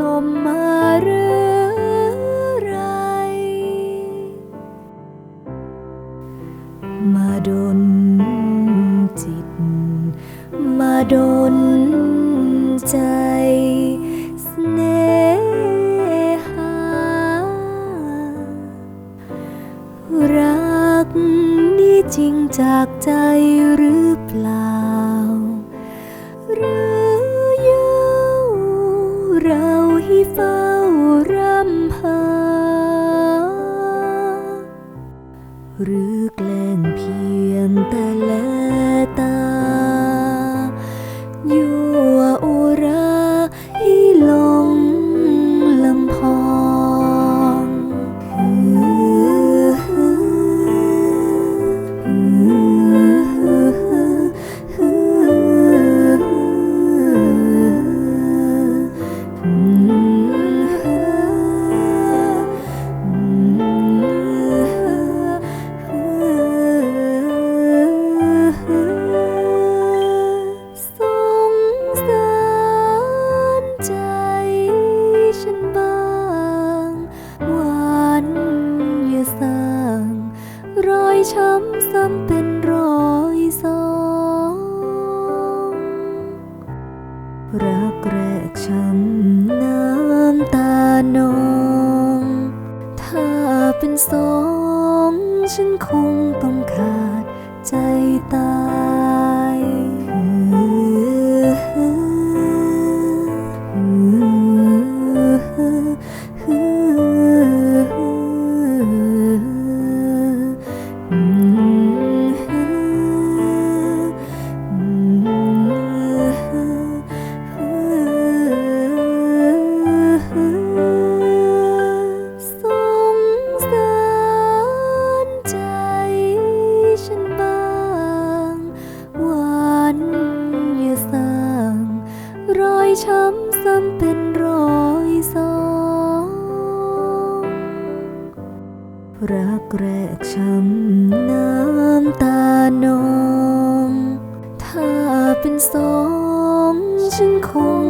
ลมมาหรือไร มาดนจิต มาดนใจเสน่หา รักนี่จริงจากใจหรือเปล่าหรือ เฝ้ารำพาหรือก ช้ำซ้ำเป็นรอยสองรักแรกช้ำน้ำตานอง ถ้าเป็นสอง ฉันคงต้อง ช้ำซ้ำเป็นรอยสองรักแรกช้ำน้ำตานอง ถ้าเป็นสองฉันคง